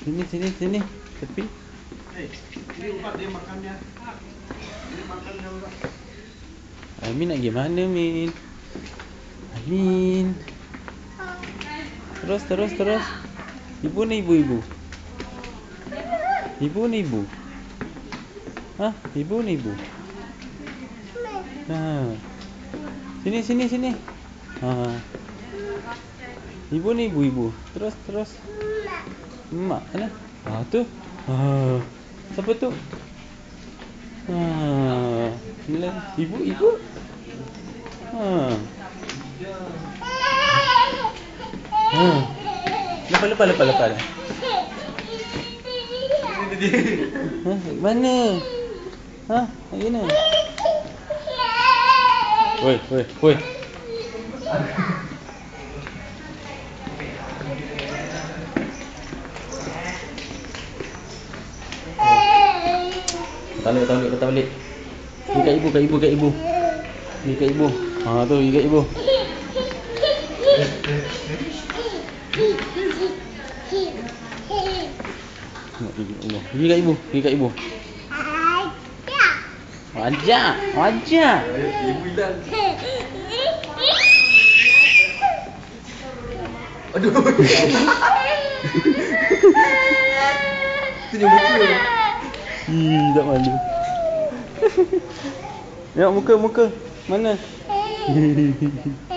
Sini sini sini. Tepi. Eh, ubat dia makannya. Ini makannya ubat. Amin nak pergi mana Min? Amin. Terus terus terus. Ibu ni ibu ibu. Ibu ni ibu. Ha? Ibu ni ibu. Ha. Sini sini sini. Ha. Ibu ni ibu ibu. Terus terus. Mak mana? Ha tu. Ha. Siapa tu? Ha. Ibu ibu. Ha. Ha. Lepas lepas lepas lepas. Ha, mana? Ha, lagi mana? Woi, woi, woi. Tak balik, tak balik. Ni kat ibu, kat ibu, kat ibu. Ni kat ibu. Ha tu, ni kat ibu. Allah. Pergi kat ibu, pergi kat ibu. Wajak, wajak. Ibu hilang. Aduh. Senyum lucu. Ih, tak malu. Tengok muka, muka. Mana?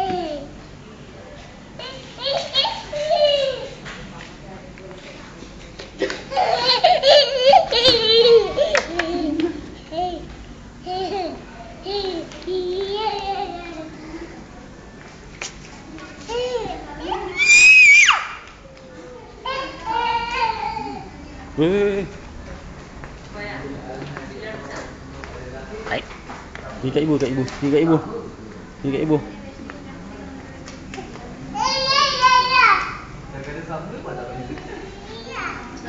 Weh, weh, weh. Hai. Pergi kat ibu, kat ibu. Pergi kat ibu. Pergi kat ibu.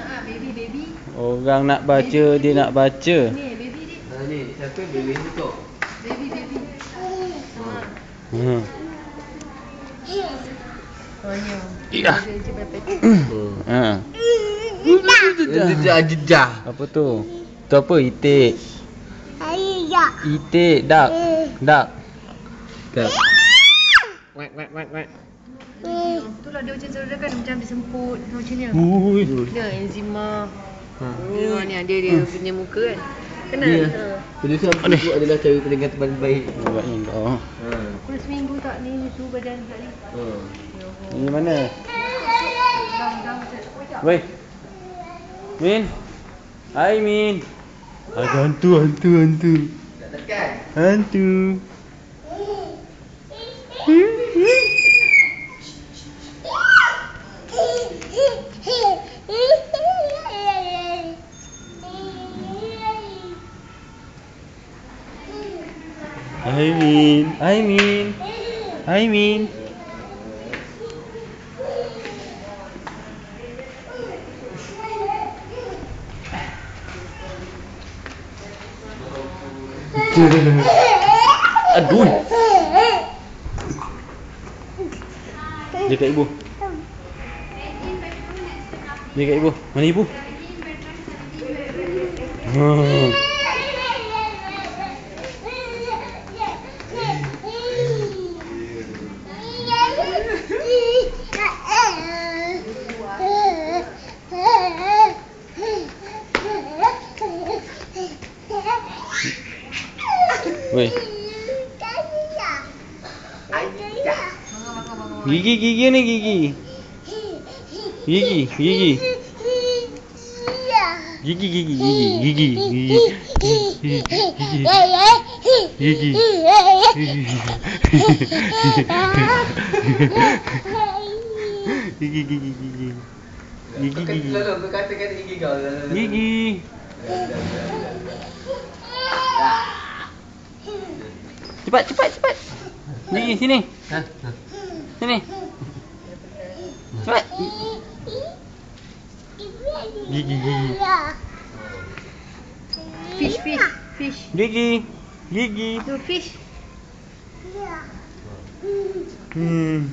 Ah, baby baby. Orang nak baca, dia nak baca. Ni baby ni. Ha ni, siapa beli ni tu? Baby baby. Hmm. Ni. Iya. Dia je bepet. Ha. Jejak. Apa tu? Tu apa? Itik. Itik, dak. Dak. Dak. Wek wek wek wek. Tu lah dia macam saudara kan macam disemput macam ni. Ui. Dia enzima. Ha. Dia ni dia dia punya muka kan. Kena. Ya. Ha. Jadi itu adalah cara teman baik. Buatnya kau. Ha. Aku dah seminggu tak ni ni tu badan tak ni. Ha. Ni mana? Wei. Min. Hai Min. Ada hantu, hantu, hantu. Tak tekan. Hantu. Hai Min. Hai Min. Hai Min. Aduh. Dia kat ibu. Dia kat ibu. Mana ibu? Hmm. Wei. Gigi gigi ni gigi. Gigi gigi. Gigi gigi gigi gigi gigi. Gigi. Gigi gigi gigi. Gigi gigi. Lalu kau katakan gigi kau. Gigi. Cepat cepat cepat. Gigi sini. Ha. Sini. Cepat. Gigi gigi. Fish fish fish. Gigi. Gigi. Tu fish. Hmm.